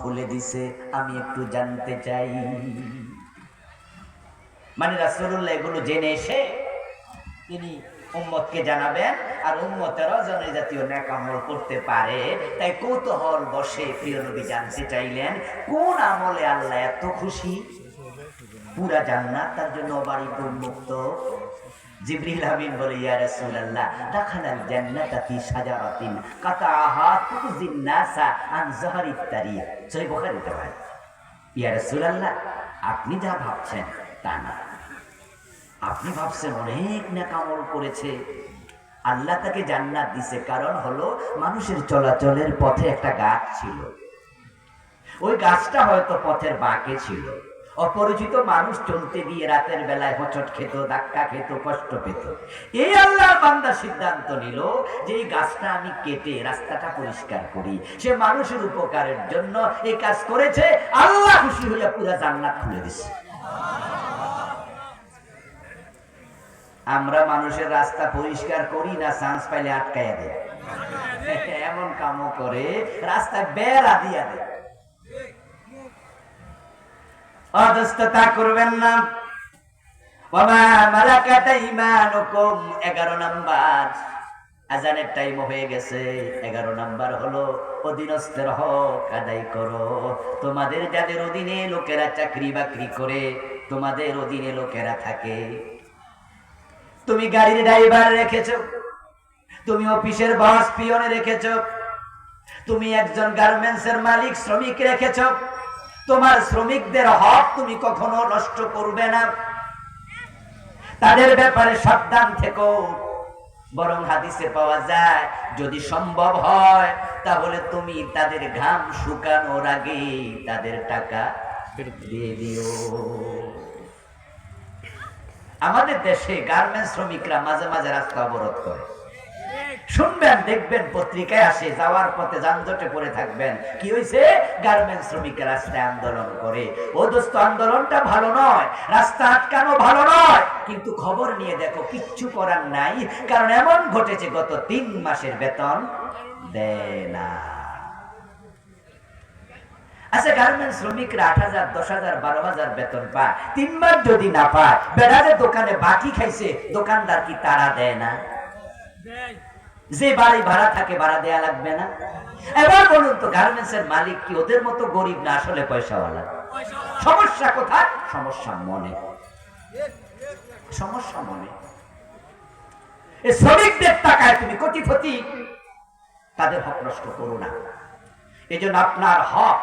খুলে দিছে, আমি একটু জানতে চাই। মানে রাসূলুল্লাহ এগুলো জেনে এসে তিনি উম্মতকে জানাবেন, আর উম্মতেরও যেন জাতীয় নেক আমল করতে পারে। তাই কৌতূহল বসে প্রিয় নবী জানতে চাইলেন, কোন আমলে আল্লাহ এত খুশি? পুরা জান্নাত তার জন্য বাড়িতে উন্মুক্ত। জিবরিল আমিন বলে, ইয়া রাসূলুল্লাহ, দাখালাল জান্নাতা ফি শাজারাতিন কাতাআহা তুজিন নাসা আন যাহরিত তারিক সহিহ বুখারীতে ভাই ইয়া রাসূলুল্লাহ, আপনি যা ভাবছেন তা না। আপনি ভাবছেন অনেক নেকামল করেছে। আল্লাহ তাকে জান্নাত দিছে, কারণ হলো মানুষের চলাচলের পথে একটা গাছ ছিল। ওই গাছটা হয়তো পথের বাঁকে ছিল। অপরিচিত মানুষ চলতে গিয়ে রাতের বেলায় হচট খেত, ধাক্কা খেত, কষ্ট পেত। এই আল্লাহ বান্দা সিদ্ধান্ত নিল যে এই গাছটা আমি কেটে রাস্তাটা পরিষ্কার করি। সে মানুষের উপকারের জন্য এই কাজ করেছে। আল্লাহ খুশি হইয়া পুরা জান্নাত খুলে দিছে। আমরা মানুষের রাস্তা পরিষ্কার করি না চান্স পাইলে আটকাইয়া দেয়। এমন কামও করে, রাস্তায় বেড়া দিয়া দেয়। অদস্ততা করবেন না। ওমা মালাকাত ঈমানুকুম 11 নাম্বার। আজানের টাইম গেছে 11 নাম্বার হলো অধীনস্থের হক আদায় করো। তোমাদের যাদের অধীনে লোকেরা চাকরি বাকরি করে, তোমাদের অধীনে লোকেরা থাকে। তুমি গাড়ির ড্রাইভার রেখেছ, তুমি অফিসের বস পিয়নে রেখেছ, তুমি একজন গার্মেন্টসের মালিক, শ্রমিক রেখেছো তোমার শ্রমিকদের হক তুমি কখনো নষ্ট করবে না। তাদের ব্যাপারে সাবধান থেকো। বরং হাদিসে পাওয়া যায়, যদি সম্ভব হয়, তাহলে তুমি তাদের ঘাম শুকানোর আগে তাদের টাকা দিয়ে দিও। আমাদের দেশে গার্মেন্টস শ্রমিকরা মাঝে মাঝে রাস্তা অবরোধ করে। শুনবেন দেখবেন, পত্রিকায় আসে, যাওয়ার পথে যানজটে পড়ে থাকবেন। কি হয়েছে গার্মেন্টস শ্রমিকের রাস্তায় আন্দোলন করে। ও দোস্ত, আন্দোলনটা ভালো নয়, রাস্তা আটকানো ভালো নয়। কিন্তু খবর নিয়ে দেখো, কিচ্ছু করার নাই, কারণ এমন ঘটেছে, গত তিন মাসের বেতন দেয় না। আচ্ছা গার্মেন্টস শ্রমিকরা আট হাজার, দশ হাজার, বারো হাজার বেতন পায়। তিন মাস যদি না পায় বেড়াদের দোকানে বাকি খাইছে, দোকানদার কি তারা দেয় না? যে বাড়ি ভাড়া থাকে, ভাড়া দেয়া লাগবে না। এবার বলুন তো গার্মেন্টস এর মালিক কি ওদের মতো গরিব না আসলে পয়সাওয়ালা? সমস্যা কোথায়? সমস্যা মনে। সমস্যা মনে। এই শ্রমিকদের টাকায় তুমি কোটিপতি। তাদের হক নষ্ট করো না। এই জন্য আপনার হক